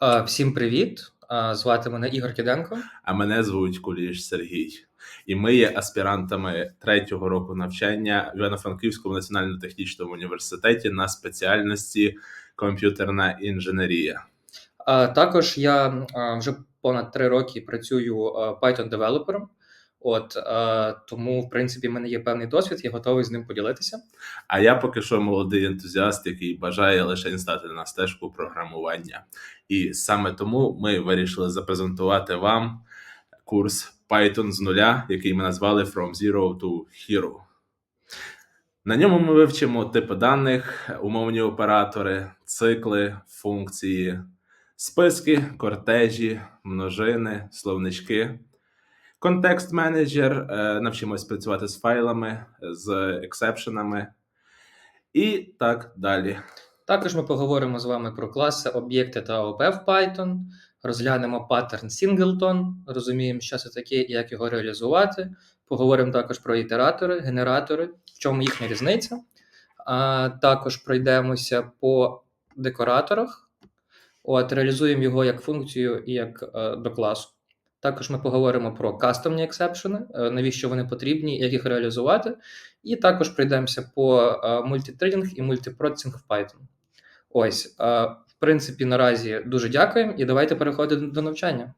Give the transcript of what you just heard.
Всім привіт! Звати мене Ігор Кіденко. А мене звуть Куліш Сергій. І ми є аспірантами третього року навчання в Івано-Франківському національно-технічному університеті на спеціальності комп'ютерна інженерія. Також я вже понад три роки працюю Python-девелопером. От а, тому, в принципі, в мене є певний досвід, я готовий з ним поділитися. А я поки що молодий ентузіаст, який бажає лише стати на стежку програмування. І саме тому ми вирішили запрезентувати вам курс Python з нуля, який ми назвали From Zero to Hero. На ньому ми вивчимо типи даних, умовні оператори, цикли, функції, списки, кортежі, множини, словнички. Контекст менеджер, е, навчимось працювати з файлами, з ексепшенами і так далі. Також ми поговоримо з вами про класи, об'єкти та ОП в Python, розглянемо паттерн Singleton, розуміємо, що це таке і як його реалізувати. Поговоримо також про ітератори, генератори, в чому їхня різниця. А також пройдемося по декораторах, от, реалізуємо його як функцію і як е, до класу. Також ми поговоримо про кастомні ексепшени, навіщо вони потрібні, як їх реалізувати. І також пройдемося по е, мультитрейдинг і мультипроцесинг в Python. Ось, е, в принципі, наразі дуже дякуємо і давайте переходити до навчання.